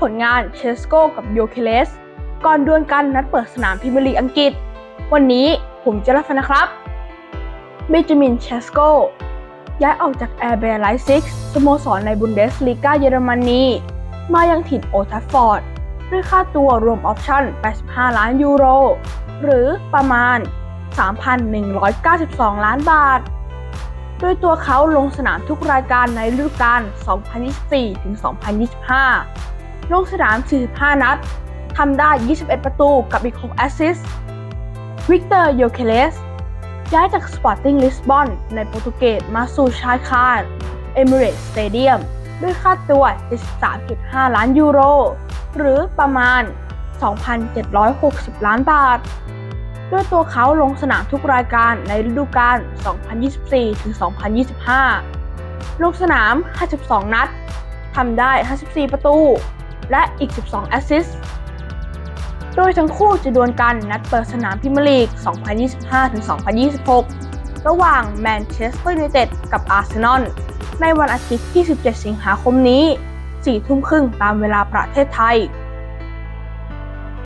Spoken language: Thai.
ผลงานเชสโกกับโยเคเลสก่อนดวลกันนัดเปิดสนามพรีเมียร์ลีกอังกฤษ วันนี้ผมจะรับฟังนะครับเบนจามินเชสโกย้ายออกจากแอร์เบร์ไลซิกสโมสรในบุนเดสลีกาเยอรมนีมายังถิ่นโอทัฟฟอร์ดด้วยค่าตัวรวมออปชั่น 85 ล้านยูโร หรือประมาณ 3,192 ล้านบาท โดยตัวเขาลงสนามทุกรายการในฤดูกาล2024-2025 ลงสนาม 45 นัดทำได้ 21 ประตูกับอีก 6 แอสซิสต์วิกเตอร์โยเคเลสย้ายจากสปอร์ติ้งลิสบอนในโปรตุเกสมาสู่ชายคาร์เอมิเรตสเตเดียมด้วยค่าตัว 73.5 ล้านยูโร หรือประมาณ 2,760 ล้านบาท ด้วยตัวเขาลงสนามทุกรายการในฤดูกาล 2024-2025 ลงสนาม 52 นัด ทำได้ 54 ประตู และอีก 12 แอสซิสต์โดยทั้งคู่จะดวลกันนัดเปิดสนามพิมลีก 2025-2026 ระหว่างแมนเชสเตอร์ยูไนเต็ดกับอาร์เซนอลในวันอาทิตย์ที่ 17 สิงหาคมนี้ 4 ทุ่มครึ่งตามเวลาประเทศไทย